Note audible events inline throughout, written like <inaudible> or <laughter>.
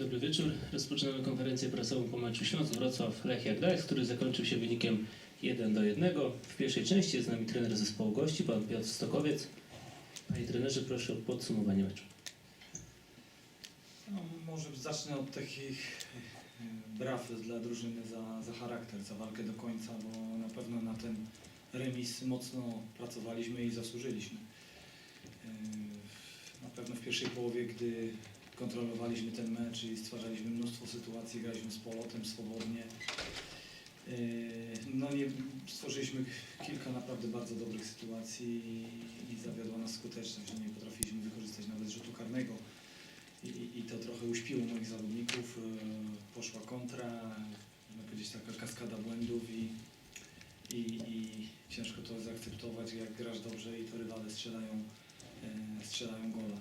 Dobry wieczór. Rozpoczynamy konferencję prasową po meczu Śląsk Wrocław Lechia Gdańsk, który zakończył się wynikiem 1 do 1. W pierwszej części jest z nami trener zespołu gości, pan Piotr Stokowiec. Panie trenerze, proszę o podsumowanie meczu. No, może zacznę od takich e, braw dla drużyny za, za charakter, za walkę do końca, bo na pewno na ten remis mocno pracowaliśmy i zasłużyliśmy. E, Na pewno w pierwszej połowie, gdy kontrolowaliśmy ten mecz i stwarzaliśmy mnóstwo sytuacji, graliśmy z polotem swobodnie. E, No nie, stworzyliśmy kilka naprawdę bardzo dobrych sytuacji i, i zawiodła nas skuteczność, że nie potrafiliśmy wykorzystać nawet rzutu karnego. I, I to trochę uśpiło moich zawodników. e, Poszła kontra, można powiedzieć taka kaskada błędów i, i, i ciężko to zaakceptować, jak grasz dobrze i to rywale strzelają, e, strzelają gola.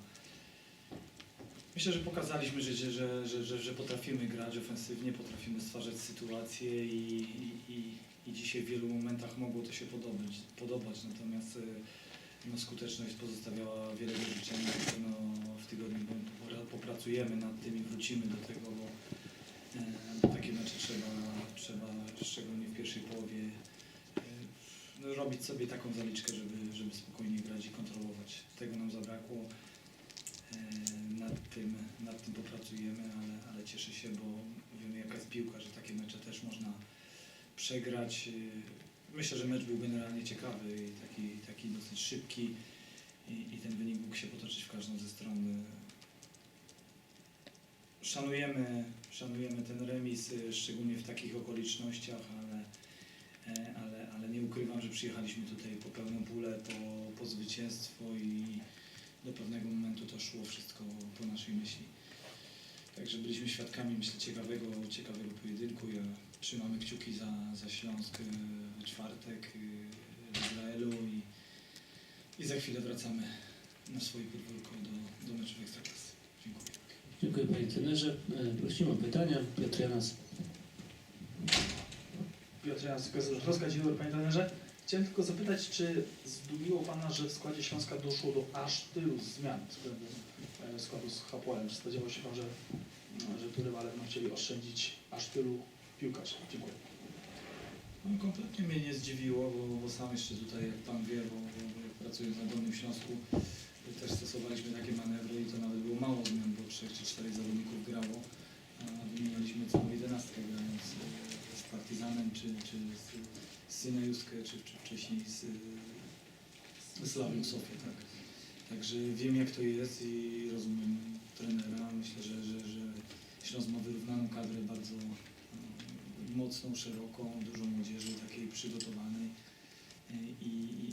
Myślę, że pokazaliśmy, że, że, że, że, że, potrafimy grać ofensywnie, potrafimy stwarzać sytuacje i, i, i, dzisiaj w wielu momentach mogło to się podobać. podobać. Natomiast e, no, skuteczność pozostawiała wiele do życzenia. Pewno w tygodniu popra- popracujemy nad tym i wrócimy do tego, bo e, takie mecze trzeba, trzeba szczególnie w pierwszej połowie e, no, robić sobie taką zaliczkę, żeby, żeby spokojnie grać i kontrolować. Tego nam zabrakło. E, Nad tym, nad tym popracujemy, ale, ale cieszę się, bo wiemy jaka jest piłka, że takie mecze też można przegrać. E, Myślę, że mecz był generalnie ciekawy i taki, taki dosyć szybki i, i ten wynik mógł się potoczyć w każdą ze stron. Szanujemy, szanujemy ten remis, y, szczególnie w takich okolicznościach, ale, e, ale, ale nie ukrywam, że przyjechaliśmy tutaj po pełną pulę, po, po zwycięstwo i do pewnego momentu to szło wszystko po naszej myśli. Także byliśmy świadkami, myślę, ciekawego, ciekawego pojedynku. Ja trzymamy kciuki za, za Śląsk w czwartek y, w Izraelu i, i za chwilę wracamy na swoje podwórko do, do meczów Ekstraklasy. Dziękuję. Dziękuję panie trenerze. E, Prosimy o pytania. Piotr Janas. Piotr Janas, Gazeta. Dzień dobry Panie Trenerze. Chciałem tylko zapytać, czy zdumiło Pana, że w składzie Śląska doszło do aż tylu zmian względem e, składu z Hapoelem? Czy spodziewał się Pan, że, że tu rywale będą chcieli oszczędzić aż tylu piłkarzy? Dziękuję. No, kompletnie mnie nie zdziwiło, bo, bo sam jeszcze tutaj, jak Pan wie, bo, bo pracując na Dolnym Śląsku, też stosowaliśmy takie manewry i to nawet było mało zmian, bo trzech czy czterech zawodników grało, wymienialiśmy całą jedenastkę grając e, z Partizanem, czy, czy z, z Synejuskę, czy, czy wcześniej z, z Sofię, tak. Także wiem jak to jest i rozumiem trenera. Myślę, że, że, że Śląsk ma wyrównaną kadrę bardzo e, mocną, szeroką, dużo młodzieży takiej przygotowanej i,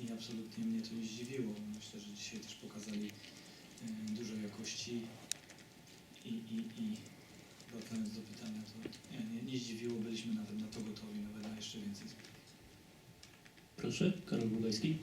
i, absolutnie mnie to nie zdziwiło. Myślę, że dzisiaj też pokazali e, dużo jakości i, i, i wracając do pytania, to nie, nie, nie zdziwiło, byliśmy nawet na to gotowi, nawet na jeszcze więcej. Proszę, Karol Bugajski.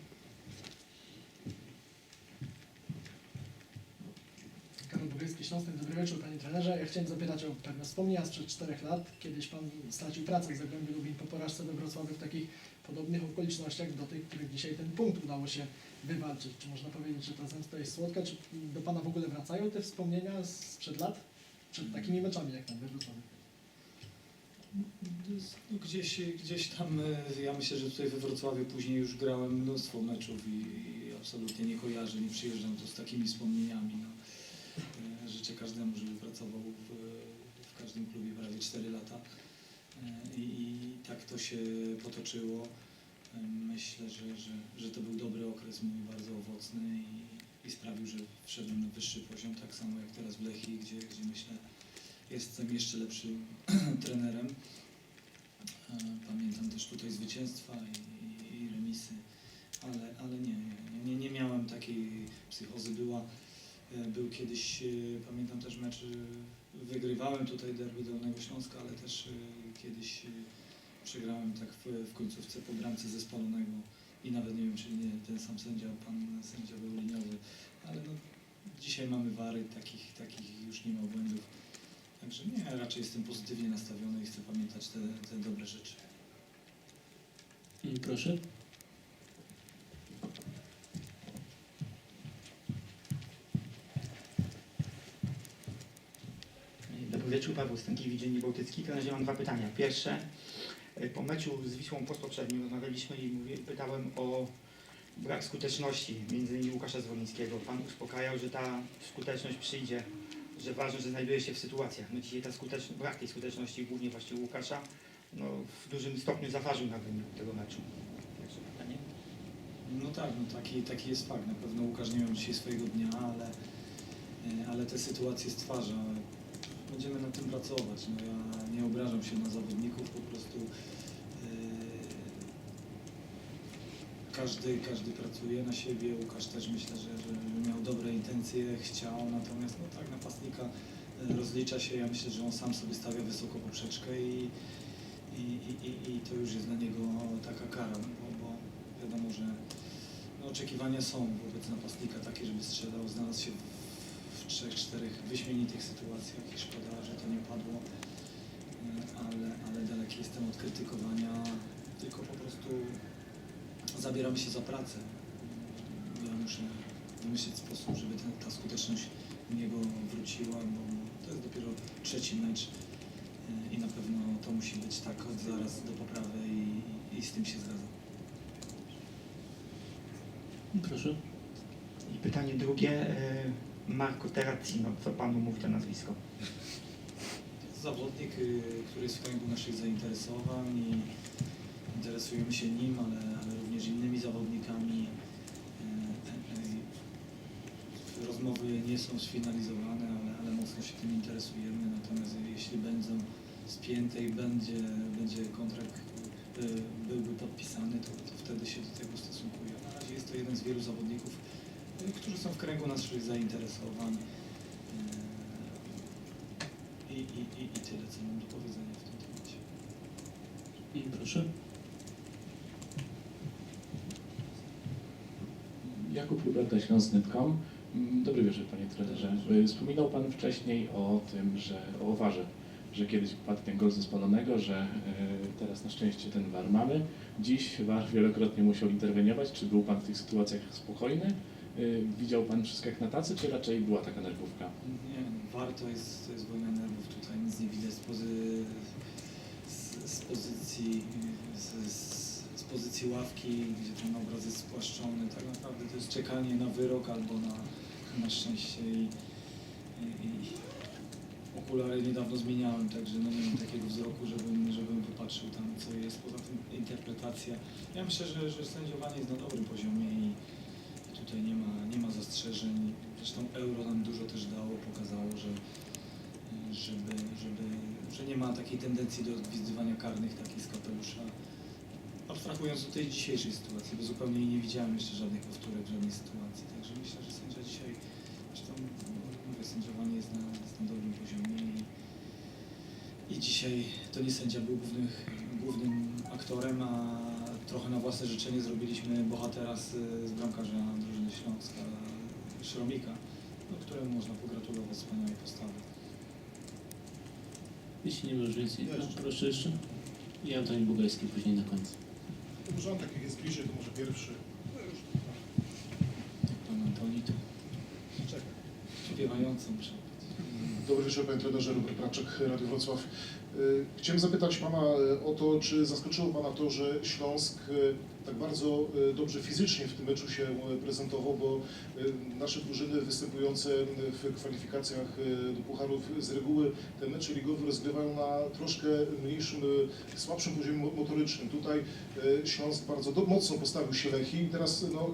Karol Bogrycki, Śląsk, dobry wieczór Panie Trenerze. Ja chciałem zapytać o pewne wspomnienia sprzed czterech lat. Kiedyś Pan stracił pracę w Zagłębiu Lubin po porażce we Wrocławiu w takich podobnych okolicznościach do tych, których dzisiaj ten punkt udało się wywalczyć. Czy można powiedzieć, że ta zemsta jest słodka? Czy do Pana w ogóle wracają te wspomnienia sprzed lat? Przed takimi meczami jak tam we Wrocławiu? Gdzieś, gdzieś tam, e, ja myślę, że tutaj we Wrocławiu później już grałem mnóstwo meczów i, i absolutnie nie kojarzę, nie przyjeżdżam tu z takimi wspomnieniami. No. E, Życzę każdemu, żeby pracował w, w każdym klubie prawie 4 lata E, I, i tak to się potoczyło. Myślę, że, że, że to był dobry okres mój, bardzo owocny i, i sprawił, że wszedłem na wyższy poziom, tak samo jak teraz w Lechii, gdzie, gdzie myślę jestem jeszcze lepszym <clears throat> trenerem. E, Pamiętam też tutaj zwycięstwa i, i, remisy, ale, ale nie, nie, nie, nie miałem takiej psychozy. Była, e, był kiedyś, e, pamiętam też mecz, wygrywałem tutaj derby Dolnego Śląska, ale też kiedyś przegrałem tak w, w końcówce po bramce ze spalonego i nawet nie wiem, czy nie ten sam sędzia, pan sędzia był liniowy, ale no, dzisiaj mamy wary, takich, takich już nie ma błędów. Także nie, raczej jestem pozytywnie nastawiony i chcę pamiętać te, te dobre rzeczy. Mm, Proszę. Dobry wieczór, Paweł Stękiewicz, Dziennik Bałtycki. Trenerze, mam dwa pytania. Pierwsze, e, po meczu z Wisłą poprzednim rozmawialiśmy i mówię, pytałem o brak skuteczności, między innymi Łukasza Zwolińskiego. Pan uspokajał, że ta skuteczność przyjdzie, że ważne, że znajduje się w sytuacjach. No dzisiaj ta skuteczność, brak tej skuteczności, głównie właśnie Łukasza, no, w dużym stopniu zaważył na wyniku tego meczu. Pierwsze pytanie. No tak, no taki, taki jest fakt. Na pewno Łukasz nie miał dzisiaj swojego dnia, ale, e, ale te sytuacje stwarza. Będziemy nad tym pracować. No ja nie obrażam się na zawodników, po prostu e, każdy, każdy pracuje na siebie. Łukasz też myślę, że, że miał dobre intencje, chciał, natomiast no tak, napastnika e, rozlicza się. Ja myślę, że on sam sobie stawia wysoko poprzeczkę i, i, i, i- to już jest dla niego taka kara, no bo, bo wiadomo, że no, oczekiwania są wobec napastnika takie, żeby strzelał, znalazł się w, w trzech, czterech wyśmienitych sytuacjach i szkoda, że to nie padło, E, ale, ale daleki jestem od krytykowania, tylko po prostu zabieramy się za pracę. Ja muszę wymyślić sposób, żeby ten, ta skuteczność u niego wróciła, bo to jest dopiero trzeci mecz e, i na pewno to musi być tak od zaraz do poprawy i, i z tym się zgadzam. Proszę. I pytanie drugie, e, Marco Terracino, co Panu mówi to nazwisko? Zawodnik, y, który jest w kręgu naszych zainteresowań i interesujemy się nim, ale, ale również innymi zawodnikami. Y, Rozmowy nie są sfinalizowane, ale, ale mocno się tym interesujemy. Natomiast jeśli będą spięte i będzie, będzie kontrakt y, byłby podpisany, to, to wtedy się do tego stosunkuję. Na razie jest to jeden z wielu zawodników, y, którzy są w kręgu naszych zainteresowań. I, i, i, tyle, co mam do powiedzenia w tym temacie. Proszę. Jakub Luberta, Śląsk.com. Mm, Dobry wieczór Panie trenerze. Y, Wspominał Pan wcześniej o tym, że o warze, że kiedyś padł ten gol ze spalonego, że y, teraz na szczęście ten war mamy. Dziś war wielokrotnie musiał interweniować. Czy był Pan w tych sytuacjach spokojny? Y, Widział Pan wszystko jak na tacy, czy raczej była taka nerwówka? Nie, no, warto jest, to jest wojna nerwów, tutaj nic nie widać z, pozy, z, z pozycji z, z pozycji ławki, gdzie ten obraz jest spłaszczony. Tak naprawdę to jest czekanie na wyrok albo na, na szczęście i, i, i okulary niedawno zmieniałem, także no nie mam takiego wzroku, żebym, żebym wypatrzył tam co jest. Poza tym interpretacja. Ja myślę, że, że sędziowanie jest na dobrym poziomie i tutaj nie ma, nie ma zastrzeżeń. Zresztą euro nam dużo też dało, pokazało, że, żeby, żeby, że nie ma takiej tendencji do odwizywania karnych takich z kapelusza. Abstrahując od tej dzisiejszej sytuacji, bo zupełnie nie widziałem jeszcze żadnych powtórek w żadnej sytuacji. Także myślę, że sędzia dzisiaj, zresztą no, mówię, sędziowanie jest na, jest na dobrym poziomie i, i dzisiaj to nie sędzia był główny, głównym aktorem, a trochę na własne życzenie zrobiliśmy bohatera z, z bramkarza drużyny Śląska, Szromika, no, któremu można pogratulować wspaniałej postawy. Jeśli nie ma Jeszcze. no, proszę jeszcze. I Antoni Bugajski później na końcu. Porządek, jak jest bliżej, to może pierwszy. No już, Pan Antoni to czekaj. śpiewającą przed. Dobry wieczór, panie trenerze, Robert Praczek, Radio Wrocław. Y, Chciałem zapytać pana y, o to, czy zaskoczyło pana to, że Śląsk y, tak bardzo dobrze fizycznie w tym meczu się prezentował, bo nasze drużyny występujące w kwalifikacjach do pucharów z reguły te mecze ligowe rozgrywają na troszkę mniejszym, słabszym poziomie mo- motorycznym. Tutaj Śląsk bardzo do, mocno postawił się Lechi i teraz no,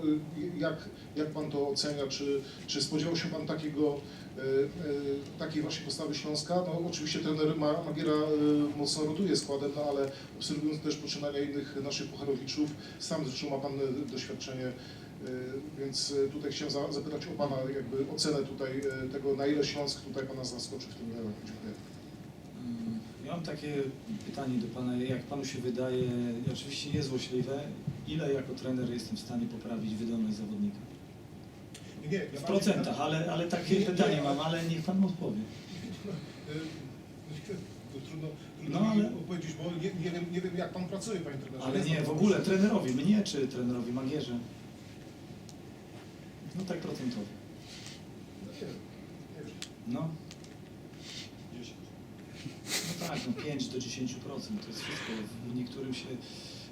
jak, jak pan to ocenia, czy, czy spodziewał się pan takiego e, e, takiej właśnie postawy Śląska. No, oczywiście trener Ma- Magiera e, mocno rotuje składem, no, ale obserwując też poczynania innych naszych pucharowiczów, sam zresztą ma Pan e, doświadczenie, e, więc tutaj chciałem za, zapytać o Pana jakby ocenę tutaj tego, na ile Śląsk tutaj Pana zaskoczy w tym roku. Dziękuję. Ja mam takie pytanie do Pana, jak Panu się wydaje, oczywiście niezłośliwe, ile jako trener jestem w stanie poprawić wydolność zawodnika? Nie, W procentach, ale, ale takie Nie, nie, pytanie mam, ale niech Pan odpowie. To Trudno, trudno No, mi ale- odpowiedzieć, bo nie, nie, wiem, nie wiem jak Pan pracuje, Panie trenerze. Ale znam nie, w ogóle trenerowi, mnie czy trenerowi Magierze? No tak procentowo. No, nie wiem, nie wiem. No, 10. tak, no 5 do 10%, to jest wszystko. W niektórym się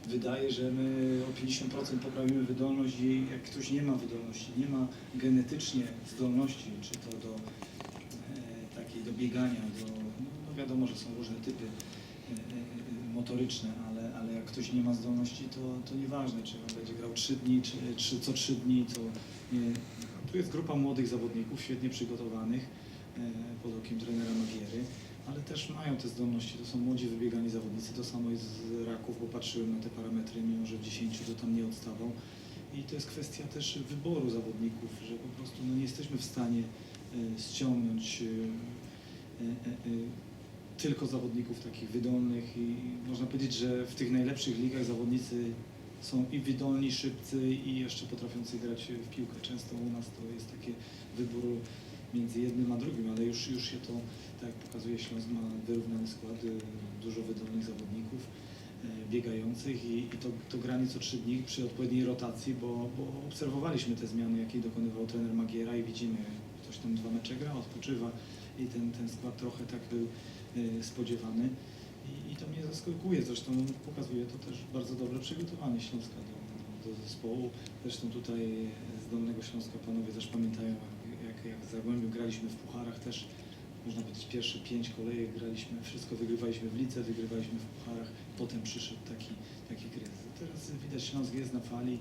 wydaje, że my o 50% poprawimy wydolność i jak ktoś nie ma wydolności, nie ma genetycznie zdolności, czy to do e, takiej do biegania, do, no, no wiadomo, że są różne typy e, e, motoryczne, ale, ale jak ktoś nie ma zdolności, to, to nieważne, czy on będzie grał 3 dni, czy, czy co 3 dni, to nie. Tu jest grupa młodych zawodników, świetnie przygotowanych e, pod okiem trenera Magiery, ale też mają te zdolności, to są młodzi, wybiegani zawodnicy, to samo jest z Raków, bo patrzyłem na te parametry, mimo że w 10 to tam nie odstawał. I to jest kwestia też wyboru zawodników, że po prostu no, nie jesteśmy w stanie ściągnąć tylko zawodników takich wydolnych i można powiedzieć, że w tych najlepszych ligach zawodnicy są i wydolni, szybcy i jeszcze potrafiący grać w piłkę. Często u nas to jest takie wybór między jednym a drugim, ale już, już się to, tak jak pokazuje Śląsk, ma wyrównany skład, y, dużo wydolnych zawodników e, biegających i, i to, to granie co trzy dni przy odpowiedniej rotacji, bo, bo obserwowaliśmy te zmiany, jakie dokonywał trener Magiera i widzimy, ktoś tam dwa mecze gra, odpoczywa i ten, ten skład trochę tak był y, spodziewany. I, I to mnie zaskakuje, zresztą pokazuje to też bardzo dobre przygotowanie Śląska do, do zespołu. Zresztą tutaj z Dolnego Śląska panowie też pamiętają, jak, jak, jak z Zagłębiu graliśmy w pucharach też, można powiedzieć pierwsze pięć kolejek graliśmy, wszystko wygrywaliśmy w lice, wygrywaliśmy w pucharach, potem przyszedł taki, taki kryzys. Teraz widać Śląsk jest na fali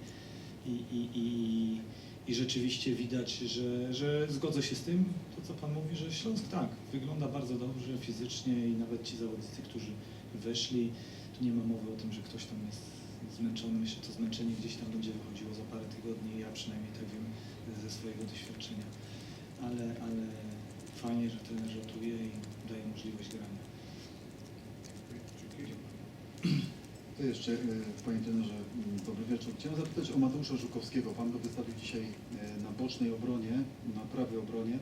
i, i, i, i rzeczywiście widać, że, że zgodzę się z tym, co Pan mówi, że Śląsk tak, wygląda bardzo dobrze fizycznie i nawet ci zawodnicy, którzy weszli, tu nie ma mowy o tym, że ktoś tam jest zmęczony. Myślę, że to zmęczenie gdzieś tam będzie wychodziło za parę tygodni, ja przynajmniej tak wiem ze swojego doświadczenia. Ale, ale fajnie, że trener rotuje i daje możliwość grania. To jeszcze, e, Panie trenerze, m, dobry wieczór. Chciałem zapytać o Mateusza Żukowskiego. Pan go wystawił dzisiaj e, na bocznej obronie, na prawej obronie.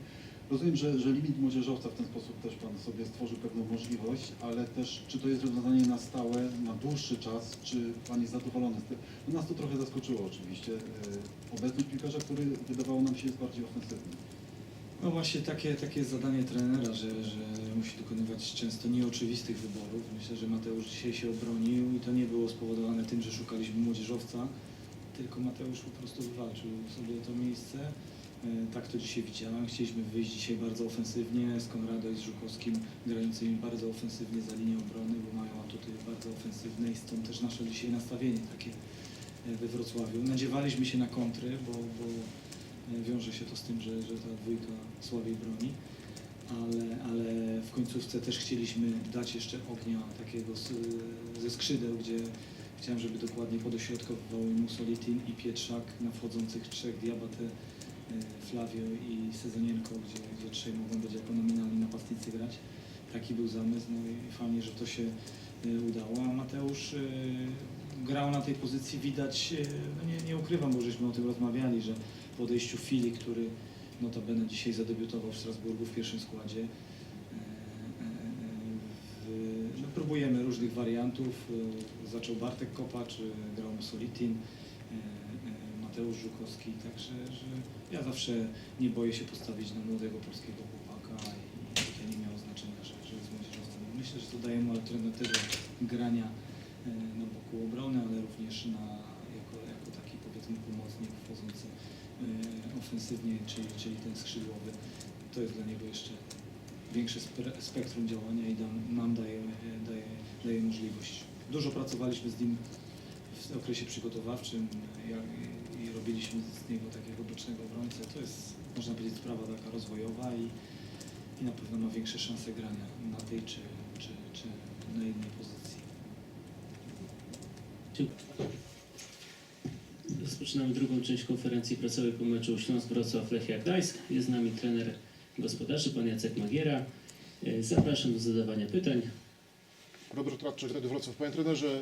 Rozumiem, że, że limit młodzieżowca w ten sposób też Pan sobie stworzył pewną możliwość, ale też czy to jest rozwiązanie na stałe, na dłuższy czas, czy Pan jest zadowolony z tego? No nas to trochę zaskoczyło oczywiście. E, Obecność piłkarza, który wydawało nam się jest bardziej ofensywny. No właśnie takie, takie jest zadanie trenera, że, że musi dokonywać często nieoczywistych wyborów. Myślę, że Mateusz dzisiaj się obronił i to nie było spowodowane tym, że szukaliśmy młodzieżowca, tylko Mateusz po prostu wywalczył sobie to miejsce. E, Tak to dzisiaj widziałem. Chcieliśmy wyjść dzisiaj bardzo ofensywnie z Konrado i z Żukowskim grającymi bardzo ofensywnie za linię obrony, bo mają atuty bardzo ofensywne i stąd też nasze dzisiaj nastawienie takie e, we Wrocławiu. Nadziewaliśmy się na kontry, bo, bo E, Wiąże się to z tym, że, że ta dwójka słabiej broni, ale, ale w końcówce też chcieliśmy dać jeszcze ognia takiego z, ze skrzydeł, gdzie chciałem, żeby dokładnie podośrodkowywał Musolitin i Pietrzak na wchodzących trzech Diabate, e, Flavio i Sezonienko, gdzie, gdzie trzej mogą być jako nominalni napastnicy grać. Taki był zamysł, no i fajnie, że to się e, udało, a Mateusz e, grał na tej pozycji, widać, e, no nie, nie ukrywam, bo żeśmy o tym rozmawiali, że po odejściu Fili, który notabene dzisiaj zadebiutował w Strasburgu w pierwszym składzie. E, e, no, próbujemy różnych wariantów. E, Zaczął Bartek Kopacz, e, grał Solitin, Mateusz Żukowski, także że ja zawsze nie boję się postawić na młodego polskiego chłopaka i to nie miało znaczenia, że, że jest młodzieżowcem. Myślę, że to daje mu alternatywę grania e, na boku obrony, ale również na, jako, jako taki powiedzmy pomocnik wchodzący e, ofensywnie, czyli, czyli ten skrzydłowy. To jest dla niego jeszcze większe spektrum działania i nam daje, e, daje, daje możliwość. Dużo pracowaliśmy z nim w okresie przygotowawczym i robiliśmy z niego takiego bocznego obrońcę. To jest, można powiedzieć, sprawa taka rozwojowa i, i na pewno ma większe szanse grania na tej czy, czy, czy na innej pozycji. Rozpoczynamy drugą część konferencji prasowej po meczu Śląsk-Wrocław Lechia Gdańsk. Jest z nami trener gospodarzy, pan Jacek Magiera. E, Zapraszam do zadawania pytań. Robert Radczak, Radio Wrocław. Panie trenerze,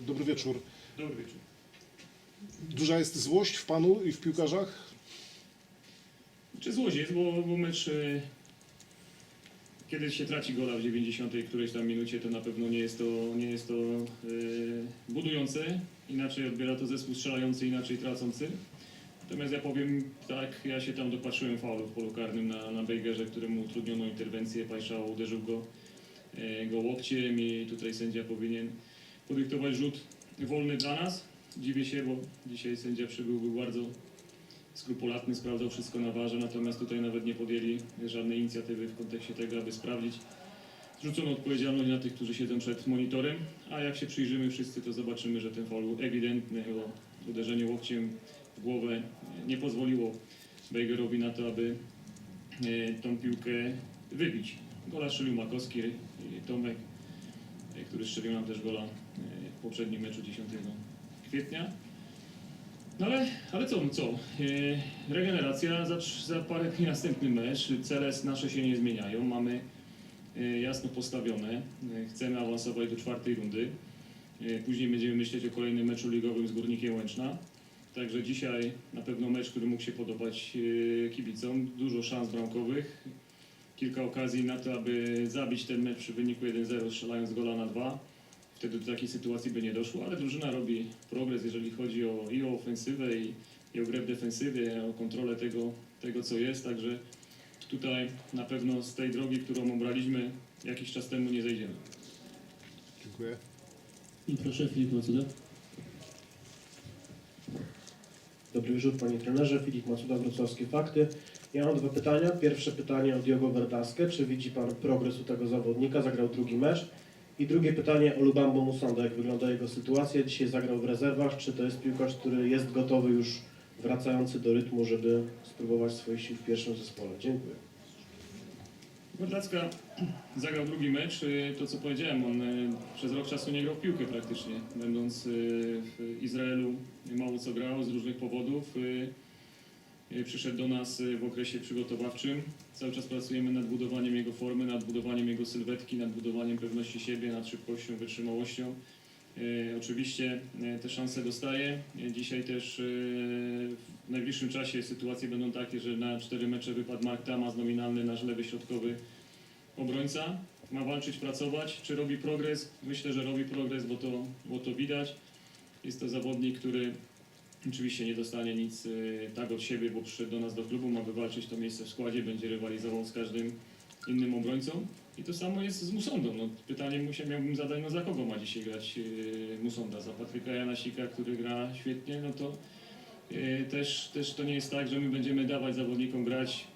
y, dobry wieczór. Dobry wieczór. Duża jest złość w Panu i w piłkarzach? Czy złość jest, bo, bo mecz e, kiedy się traci gola w 90 którejś tam minucie, to na pewno nie jest to, nie jest to e, budujące. Inaczej odbiera to zespół strzelający, inaczej tracący. Natomiast ja powiem tak, ja się tam dopatrzyłem faulu w polu karnym na, na Bejgerze, któremu utrudniono interwencję, Pajszał uderzył go e, go łokciem i tutaj sędzia powinien podyktować rzut wolny dla nas. Dziwię się, bo dzisiaj sędzia przybył, był bardzo skrupulatny, sprawdzał wszystko na warze, natomiast tutaj nawet nie podjęli żadnej inicjatywy w kontekście tego, aby sprawdzić. Zrzucono odpowiedzialność na tych, którzy siedzą przed monitorem, a jak się przyjrzymy wszyscy, to zobaczymy, że ten faul ewidentny, bo uderzenie łokciem w głowę nie pozwoliło Bejgerowi na to, aby e, tą piłkę wybić. Gola strzelił Makowski i Tomek, e, który strzelił nam też gola e, w poprzednim meczu 10 kwietnia. No ale, ale co, co? E, regeneracja, za, za parę dni następny mecz, cele nasze się nie zmieniają, mamy e, jasno postawione, e, chcemy awansować do czwartej rundy. Później będziemy myśleć o kolejnym meczu ligowym z Górnikiem Łęczna. Także dzisiaj na pewno mecz, który mógł się podobać kibicom. Dużo szans bramkowych, kilka okazji na to, aby zabić ten mecz przy wyniku 1-0, strzelając gola na 2. Wtedy do takiej sytuacji by nie doszło, ale drużyna robi progres, jeżeli chodzi o, i o ofensywę, i, i o grę w defensywie, o kontrolę tego, tego, co jest. Także tutaj na pewno z tej drogi, którą obraliśmy jakiś czas temu nie zejdziemy. Dziękuję. I proszę, Filip Macuda. Dobry wieczór Panie Trenerze, Filip Macuda, Wrocławskie Fakty. Ja mam dwa pytania. Pierwsze pytanie o Diogo Verdaskę. Czy widzi Pan progres u tego zawodnika? Zagrał drugi mecz. I drugie pytanie o Lubambo Musonda. Jak wygląda jego sytuacja? Dzisiaj zagrał w rezerwach. Czy to jest piłkarz, który jest gotowy już wracający do rytmu, żeby spróbować swoich sił w pierwszym zespole? Dziękuję. Wodlacka zagrał drugi mecz. Y, To co powiedziałem, on y, przez rok czasu nie grał w piłkę praktycznie. Będąc y, w Izraelu mało co grał z różnych powodów. Y, Przyszedł do nas y, w okresie przygotowawczym. Cały czas pracujemy nad budowaniem jego formy, nad budowaniem jego sylwetki, nad budowaniem pewności siebie, nad szybkością, wytrzymałością. Y, Oczywiście te szanse dostaje. Dzisiaj też w najbliższym czasie sytuacje będą takie, że na cztery mecze wypadł Mark Tamas, nominalny nasz lewy środkowy obrońca. Ma walczyć, pracować. Czy robi progres? Myślę, że robi progres, bo to, bo to widać. Jest to zawodnik, który oczywiście nie dostanie nic y, tak od siebie, bo przyszedł do nas do klubu, ma wywalczyć to miejsce w składzie, będzie rywalizował z każdym innym obrońcą. I to samo jest z Musondą. No, pytanie mu się miałbym zadać, no za kogo ma dzisiaj grać yy, Musonda? Za Patryka Janasika, który gra świetnie, no to yy, też, też to nie jest tak, że my będziemy dawać zawodnikom grać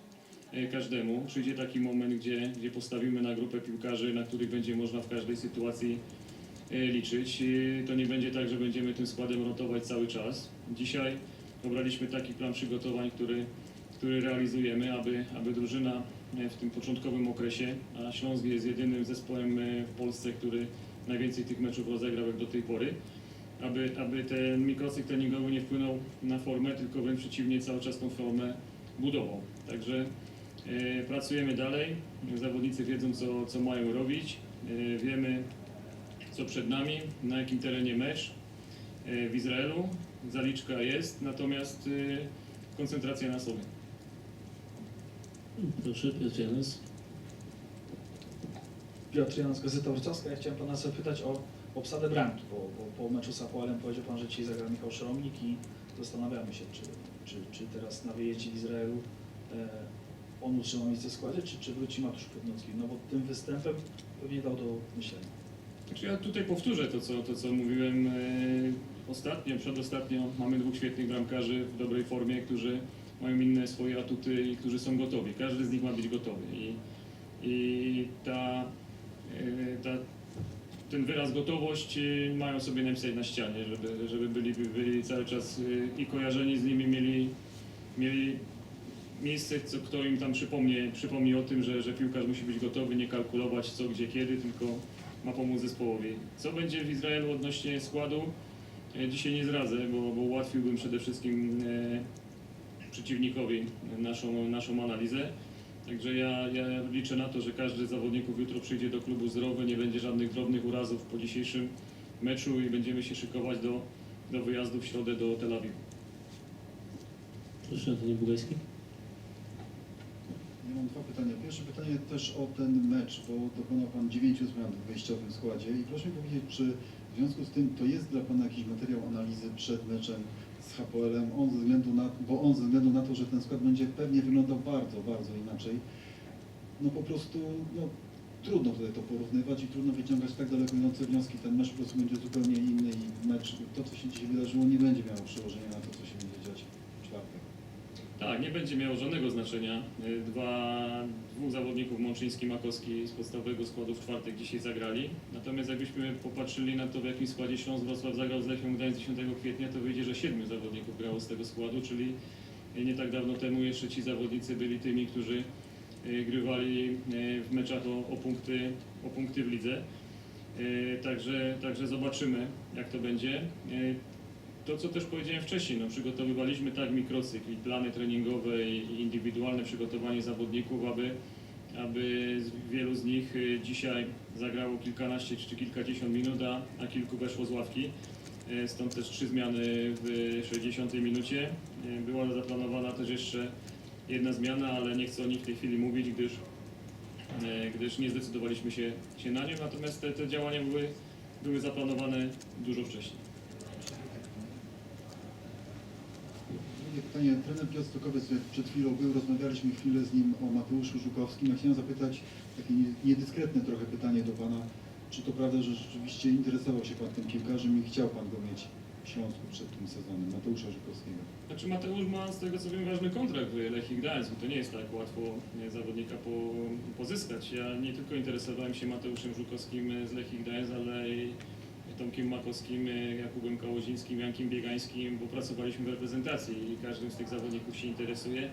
każdemu. Przyjdzie taki moment, gdzie, gdzie postawimy na grupę piłkarzy, na których będzie można w każdej sytuacji liczyć. To nie będzie tak, że będziemy tym składem rotować cały czas. Dzisiaj obraliśmy taki plan przygotowań, który, który realizujemy, aby, aby drużyna e, w tym początkowym okresie, a Śląsk jest jedynym zespołem e, w Polsce, który najwięcej tych meczów rozegrał jak do tej pory, aby, aby ten mikrocykl treningowy nie wpłynął na formę, tylko wręcz przeciwnie, cały czas tą formę budował. Także e, pracujemy dalej, zawodnicy wiedzą, co, co mają robić, e, wiemy, co przed nami, na jakim terenie mecz e, w Izraelu. Zaliczka jest, natomiast e, koncentracja na sobie. Proszę, Piotr Janos. Piotr Janos, Gazeta Wrocławska. Ja chciałem Pana zapytać o obsadę bramki, bo, bo po meczu z Apoelem powiedział Pan, że dzisiaj zagra Michał Szeromnik i zastanawiamy się, czy, czy, czy teraz na wyjeździe w Izraelu e, on utrzyma miejsce w składzie, czy, czy wróci Matusz Piotnicki. No bo tym występem pewnie dał do myślenia. Znaczy ja tutaj powtórzę to, co, to, co mówiłem e, ostatnio, przedostatnio. Mamy dwóch świetnych bramkarzy w dobrej formie, którzy mają inne swoje atuty i którzy są gotowi. Każdy z nich ma być gotowy. I, i ta, e, ta, ten wyraz gotowość e, mają sobie napisać na ścianie, żeby, żeby byli, byli cały czas e, i kojarzeni z nimi mieli, mieli miejsce, co, kto im tam przypomnie, przypomni o tym, że, że piłkarz musi być gotowy, nie kalkulować co, gdzie, kiedy, tylko ma pomóc zespołowi. Co będzie w Izraelu odnośnie składu? Dzisiaj nie zdradzę, bo, bo ułatwiłbym przede wszystkim e, przeciwnikowi naszą, naszą analizę. Także ja, ja liczę na to, że każdy z zawodników jutro przyjdzie do klubu zdrowy, nie będzie żadnych drobnych urazów po dzisiejszym meczu i będziemy się szykować do, do wyjazdu w środę do Tel Awiwu. Proszę, Antoni Bugajski. Ja mam dwa pytania. Pierwsze pytanie też o ten mecz, bo dokonał Pan dziewięciu zmian w wejściowym składzie i proszę mi powiedzieć, czy w związku z tym to jest dla Pana jakiś materiał analizy przed meczem z HPL-em, on ze względu na, bo on ze względu na to, że ten skład będzie pewnie wyglądał bardzo, bardzo inaczej, no po prostu no, trudno tutaj to porównywać i trudno wyciągać tak daleko idące wnioski. Ten mecz po prostu będzie zupełnie inny i mecz, to co się dzisiaj wydarzyło nie będzie miało przełożenia na to, co się będzie dziać. Tak, nie będzie miało żadnego znaczenia. Y, Dwa, dwóch zawodników, Mączyński i Makowski z podstawowego składu w czwartek dzisiaj zagrali. Natomiast jakbyśmy popatrzyli na to, w jakim składzie Śląsk Wrocław zagrał z Lechią Gdańsk 10 kwietnia, to wyjdzie, że siedmiu zawodników grało z tego składu, czyli nie tak dawno temu jeszcze ci zawodnicy byli tymi, którzy y, grywali y, w meczach o, o, punkty, o punkty w lidze. Y, Także, także zobaczymy, jak to będzie. To, co też powiedziałem wcześniej, no, przygotowywaliśmy tak mikrocykl plany treningowe i indywidualne przygotowanie zawodników, aby, aby wielu z nich y, dzisiaj zagrało kilkanaście czy kilkadziesiąt minut, a, a kilku weszło z ławki. Y, Stąd też trzy zmiany w 60 minucie. Y, Była zaplanowana też jeszcze jedna zmiana, ale nie chcę o nich w tej chwili mówić, gdyż, y, gdyż nie zdecydowaliśmy się, się na nią. Natomiast te, te działania były, były zaplanowane dużo wcześniej. Drugie pytanie. Trener Piotr Stokowiec przed chwilą był, rozmawialiśmy chwilę z nim o Mateuszu Żukowskim. Ja chciałem zapytać takie nie- niedyskretne trochę pytanie do Pana. Czy to prawda, że rzeczywiście interesował się Pan tym piłkarzem i chciał Pan go mieć w Śląsku przed tym sezonem, Mateusza Żukowskiego? Znaczy Mateusz ma z tego co wiem ważny kontrakt w Lechii Gdańsku. To nie jest tak łatwo zawodnika po, pozyskać. Ja nie tylko interesowałem się Mateuszem Żukowskim z Lechii Gdańsk, ale i Tomkiem Makowskim, Jakubem Kałozińskim, Jankiem Biegańskim, bo pracowaliśmy w reprezentacji i każdym z tych zawodników się interesuje.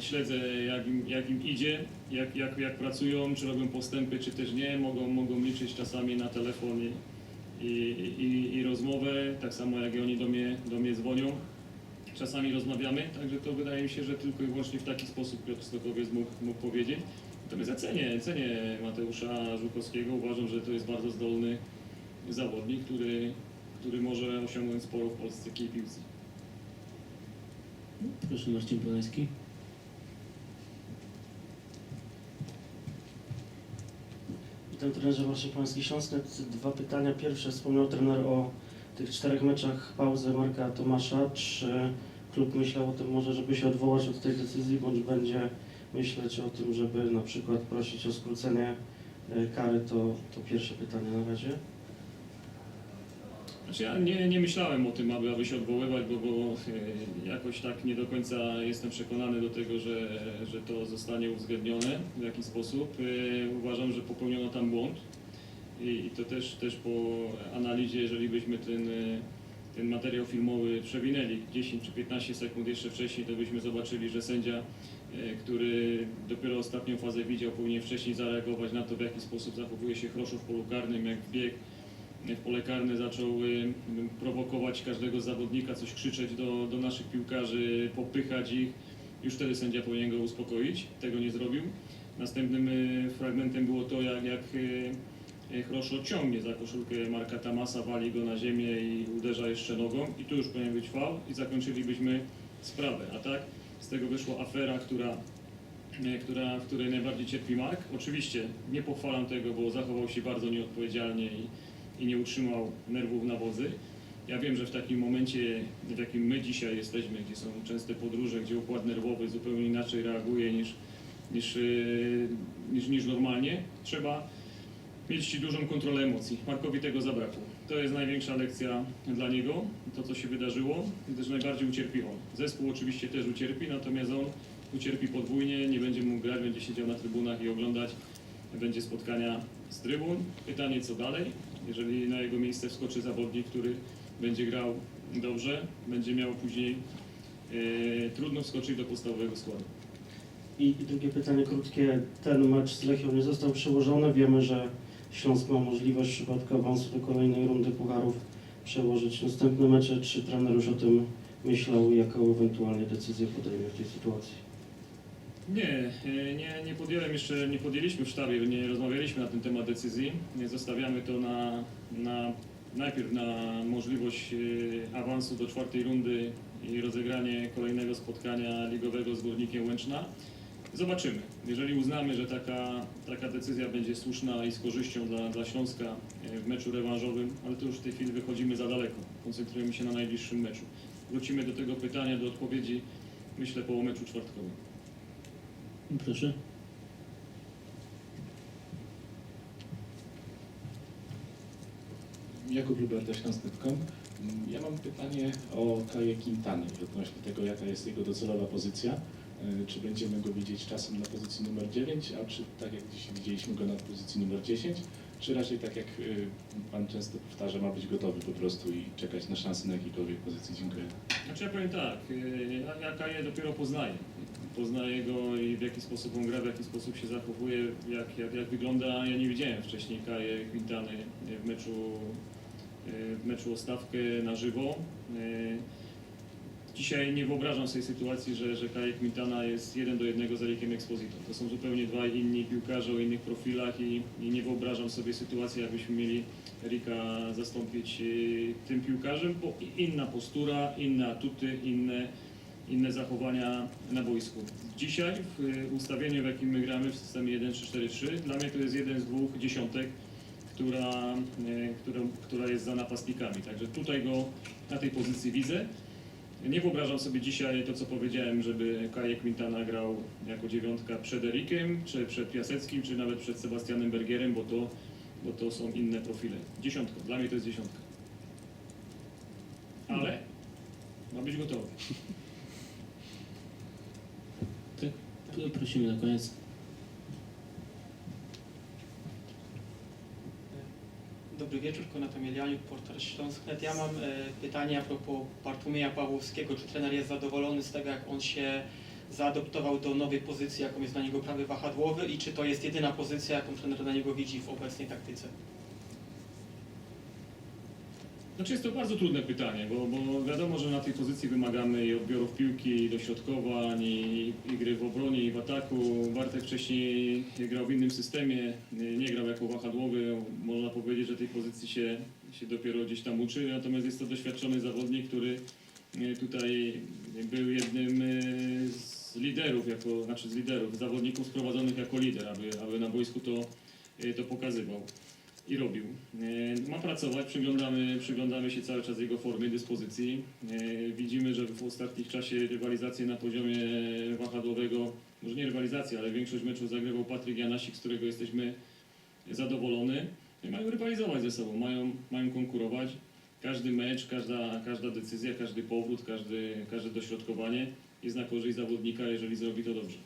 Śledzę jak im, jak im idzie, jak, jak, jak pracują, czy robią postępy, czy też nie. Mogą, mogą liczyć czasami na telefon i, i, i, i rozmowę, tak samo jak i oni do mnie, do mnie dzwonią czasami rozmawiamy, także to wydaje mi się, że tylko i wyłącznie w taki sposób Piotr Stokowiec mógł, mógł powiedzieć. Natomiast ja cenię, cenię Mateusza Żukowskiego, uważam, że to jest bardzo zdolny zawodnik, który, który może osiągnąć sporo w polskiej piłce. Proszę Marcin Polański. Witam trenerze Warszaw Pański Śląsknet. Dwa pytania. Pierwsze, wspomniał trener o tych czterech meczach pauzy Marka Tomasza. Czy klub myślał o tym może, żeby się odwołać od tej decyzji, bądź będzie myśleć o tym, żeby na przykład prosić o skrócenie e, kary? To, to pierwsze pytanie na razie. Znaczy ja nie, nie myślałem o tym, aby, aby się odwoływać, bo, bo e, jakoś tak nie do końca jestem przekonany do tego, że, że to zostanie uwzględnione w jakiś sposób. E, Uważam, że popełniono tam błąd i, i to też, też po analizie, jeżeli byśmy ten, e, ten materiał filmowy przewinęli 10 czy 15 sekund jeszcze wcześniej, to byśmy zobaczyli, że sędzia, który dopiero ostatnią fazę widział, powinien wcześniej zareagować na to, w jaki sposób zachowuje się Chroszów w polu karnym, jak bieg w pole karne zaczął prowokować każdego zawodnika, coś krzyczeć do, do naszych piłkarzy, popychać ich. Już wtedy sędzia powinien go uspokoić. Tego nie zrobił. Następnym y, fragmentem było to, jak, jak y, Chroszo ciągnie za koszulkę Marka Tamasa, wali go na ziemię i uderza jeszcze nogą. I tu już powinien być faul i zakończylibyśmy sprawę. A tak z tego wyszła afera, która e, która, w której najbardziej cierpi Mark. Oczywiście nie pochwalam tego, bo zachował się bardzo nieodpowiedzialnie i, i nie utrzymał nerwów na wodzy. Ja wiem, że w takim momencie, w jakim my dzisiaj jesteśmy, gdzie są częste podróże, gdzie układ nerwowy zupełnie inaczej reaguje niż, niż, yy, niż, niż normalnie, trzeba mieć dużą kontrolę emocji. Markowi tego zabrakło. To jest największa lekcja dla niego, to co się wydarzyło, gdyż najbardziej ucierpi on. Zespół oczywiście też ucierpi, natomiast on ucierpi podwójnie, nie będzie mógł grać, będzie siedział na trybunach i oglądać będzie spotkania z trybun. Pytanie co dalej? Jeżeli na jego miejsce wskoczy zawodnik, który będzie grał dobrze, będzie miał później e, trudno wskoczyć do podstawowego składu. I, drugie pytanie krótkie. Ten mecz z Lechią nie został przełożony. Wiemy, że Śląsk ma możliwość w przypadku awansu do kolejnej rundy pucharów przełożyć następne mecze. Czy trener już o tym myślał jaką ewentualnie decyzję podejmie w tej sytuacji? Nie, e, nie, nie podjąłem jeszcze, nie podjęliśmy w sztabie, nie rozmawialiśmy na ten temat decyzji. Zostawiamy to na, na najpierw na możliwość e, awansu do czwartej rundy i rozegranie kolejnego spotkania ligowego z Górnikiem Łęczna. Zobaczymy. Jeżeli uznamy, że taka, taka decyzja będzie słuszna i z korzyścią dla, dla Śląska e, w meczu rewanżowym, ale to już w tej chwili wychodzimy za daleko. Koncentrujemy się na najbliższym meczu. Wrócimy do tego pytania, do odpowiedzi, myślę, po meczu czwartkowym. No, proszę. Jakub Luberta, Śląsk.com. Ja mam pytanie o Kaję Quintanie odnośnie tego, jaka jest jego docelowa pozycja. E, czy będziemy go widzieć czasem na pozycji numer 9, a czy tak jak dziś widzieliśmy go na pozycji numer 10, czy raczej tak jak e, Pan często powtarza, ma być gotowy po prostu i czekać na szansę na jakiejkolwiek pozycji? Dziękuję. Znaczy ja powiem tak, e, ja Kaję dopiero poznaję. Poznaję go i w jaki sposób on gra, w jaki sposób się zachowuje, jak, jak, jak wygląda. Ja nie widziałem wcześniej Kaję Quintany w meczu, yy, w meczu o stawkę na żywo. Yy, Dzisiaj nie wyobrażam sobie sytuacji, że, że Kaję Quintana jest jeden do jednego z Erikiem Exposito. To są zupełnie dwa inni piłkarze o innych profilach i, i nie wyobrażam sobie sytuacji, jakbyśmy mieli Erika zastąpić tym piłkarzem, bo inna postura, inne atuty, inne, inne zachowania na boisku. Dzisiaj w y, ustawieniu, w jakim my gramy w systemie 1-3-4-3, dla mnie to jest jeden z dwóch dziesiątek, która, y, która, która jest za napastnikami. Także tutaj go na tej pozycji widzę. Nie wyobrażam sobie dzisiaj to, co powiedziałem, żeby Kaje Quintana grał jako dziewiątka przed Erikiem, czy przed Piaseckim, czy nawet przed Sebastianem Bergierem, bo to, bo to są inne profile. Dziesiątka, dla mnie to jest dziesiątka. Ale ma być gotowy. Prosimy na koniec. Dobry wieczór, Konata Mielianiuk, portal Śląsk.net. Ja mam e, pytanie a propos Bartłomieja Pawłowskiego. Czy trener jest zadowolony z tego, jak on się zaadoptował do nowej pozycji, jaką jest dla niego prawy wahadłowy i czy to jest jedyna pozycja, jaką trener dla niego widzi w obecnej taktyce? Znaczy jest to bardzo trudne pytanie, bo, bo wiadomo, że na tej pozycji wymagamy i odbiorów piłki, i dośrodkowań, i, i gry w obronie, i w ataku. Bartek wcześniej grał w innym systemie, nie grał jako wahadłowy. Można powiedzieć, że tej pozycji się, się dopiero gdzieś tam uczy, natomiast jest to doświadczony zawodnik, który e, tutaj był jednym e, z liderów, jako, znaczy z liderów, zawodników sprowadzonych jako lider, aby, aby na boisku to, e, to pokazywał i robił. E, Ma pracować, przyglądamy, przyglądamy się cały czas jego formie, dyspozycji. E, Widzimy, że w ostatnich czasie rywalizację na poziomie wahadłowego, może nie rywalizację, ale większość meczów zagrywał Patryk Janasik, z którego jesteśmy zadowolony. I Mają rywalizować ze sobą, mają, mają konkurować. Każdy mecz, każda, każda decyzja, każdy powrót, każdy, każde dośrodkowanie jest na korzyść zawodnika, jeżeli zrobi to dobrze.